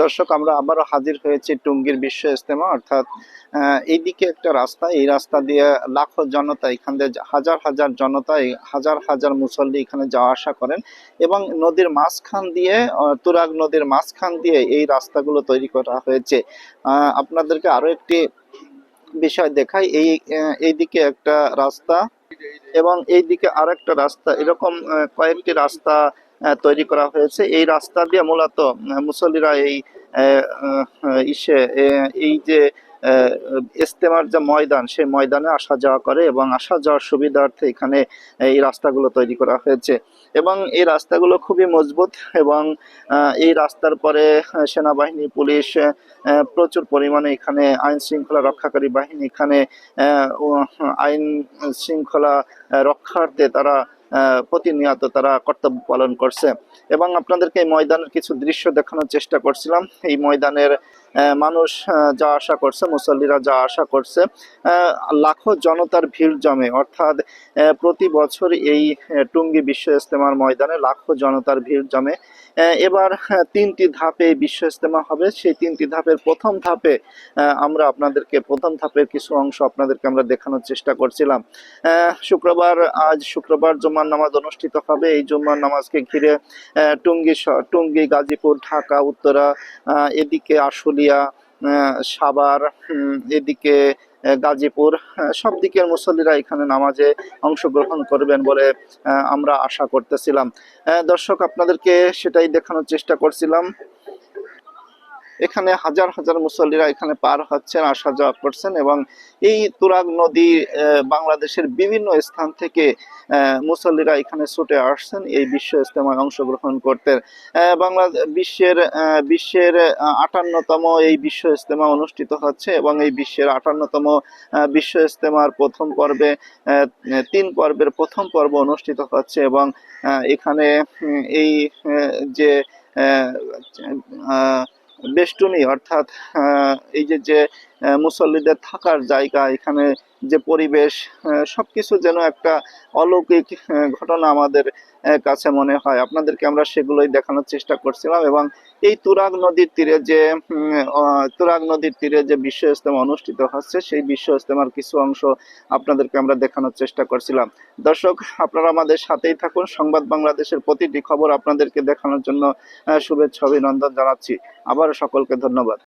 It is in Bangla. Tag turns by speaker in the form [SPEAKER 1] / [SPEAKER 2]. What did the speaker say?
[SPEAKER 1] দর্শক, আমরা আবারও হাজির হয়েছি টুঙ্গির বিশ্ব ইস্তেমা অর্থাৎ এইদিকে একটা রাস্তা, এই রাস্তা দিয়ে লাখো জনতা, এখান দিয়ে হাজার হাজার জনতা হাজার হাজার মুসল্লি এখানে যাওয়া আসা করেন এবং নদীর মাঝখান দিয়ে তুরাগ নদীর মাঝখান দিয়ে এই রাস্তাগুলো তৈরি করা হয়েছে। আপনাদেরকে আরও একটি বিষয় দেখাই, এই এইদিকে একটা রাস্তা এবং এইদিকে আরেকটা রাস্তা, এরকম কয়েকটি রাস্তা তৈরি করা হয়েছে। এই রাস্তা দিয়ে মূলত মুসল্লিরা এই ইসে এই যে ইস্তেমার যে ময়দান, সেই ময়দানে আসা যাওয়া করে এবং আসা যাওয়ার সুবিধার্থে এখানে এই রাস্তাগুলো তৈরি করা হয়েছে। এবং এই রাস্তাগুলো খুবই মজবুত এবং এই রাস্তার পরে সেনাবাহিনী, পুলিশ প্রচুর পরিমাণে এখানে আইন শৃঙ্খলা রক্ষাকারী বাহিনী এখানে আইন শৃঙ্খলা রক্ষার্থে তারা প্রতিনিয়ত তারা কর্তব্য পালন করছে। এবং আপনাদেরকে এই ময়দানের কিছু দৃশ্য দেখানোর চেষ্টা করছিলাম। এই ময়দানের মানুষ যা আশা করছে, মুসল্লিরা যা আশা করছে লাখো জনতার ভিড় জমে। অর্থাৎ প্রতি বছর এই টুঙ্গি বিশ্ব ইস্তেমার ময়দানে লাখো জনতার ভিড় জমে। এবার তিনটি ধাপে বিশ্ব ইস্তেমা হবে। সেই তিনটি ধাপের প্রথম ধাপে আমরা আপনাদেরকে, প্রথম ধাপের কিছু অংশ আপনাদেরকে আমরা দেখানোর চেষ্টা করছিলাম। শুক্রবার, আজ শুক্রবার জুম্মার নামাজ অনুষ্ঠিত হবে। এই জুম্মার নামাজকে ঘিরে টুঙ্গি টুঙ্গি, গাজীপুর, ঢাকা, উত্তরা এদিকে আশুলিয়া আহ, সাবার এদিকে গাজীপুর সব দিকের মুসল্লিরা এখানে নামাজে অংশগ্রহণ করবেন বলে আমরা আশা করতেছিলাম। দর্শক আপনাদেরকে সেটাই দেখানোর চেষ্টা করছিলাম। এখানে হাজার হাজার মুসল্লিরা এখানে পার হচ্ছেন আসা যাওয়া করছেন এবং এই তুরাগ নদী বাংলাদেশের বিভিন্ন স্থান থেকে মুসল্লিরা এখানে ছুটে আসছেন এই বিশ্ব ইস্তেমায় অংশগ্রহণ করতে। বাংলা বিশ্বের বিশ্বের আটান্নতম এই বিশ্ব ইস্তেমা অনুষ্ঠিত হচ্ছে এবং এই বিশ্বের আটান্নতম বিশ্ব ইজতেমার প্রথম পর্বে তিন পর্বের প্রথম পর্ব অনুষ্ঠিত হচ্ছে এবং এখানে এই যে আহ, বেষ্টনী অর্থাৎ এই যে যে মুসল্লিদের থাকার জায়গা এখানে যে পরিবেশ আহ, সবকিছু যেন একটা অলৌকিক ঘটনা আমাদের কাছে মনে হয়। আপনাদেরকে আমরা সেগুলোই দেখানোর চেষ্টা করছিলাম এবং এই তুরাগ নদীর তীরে যে তুরাগ নদীর তীরে যে বিশ্ব ইস্তেমা অনুষ্ঠিত হচ্ছে সেই বিশ্ব ইস্তেমার কিছু অংশ আপনাদেরকে আমরা দেখানোর চেষ্টা করছিলাম। দর্শক আপনারা আমাদের সাথেই থাকুন। সংবাদ বাংলাদেশের প্রতিটি খবর আপনাদেরকে দেখানোর জন্য শুভেচ্ছা অভিনন্দন জানাচ্ছি। আবার সকলকে ধন্যবাদ।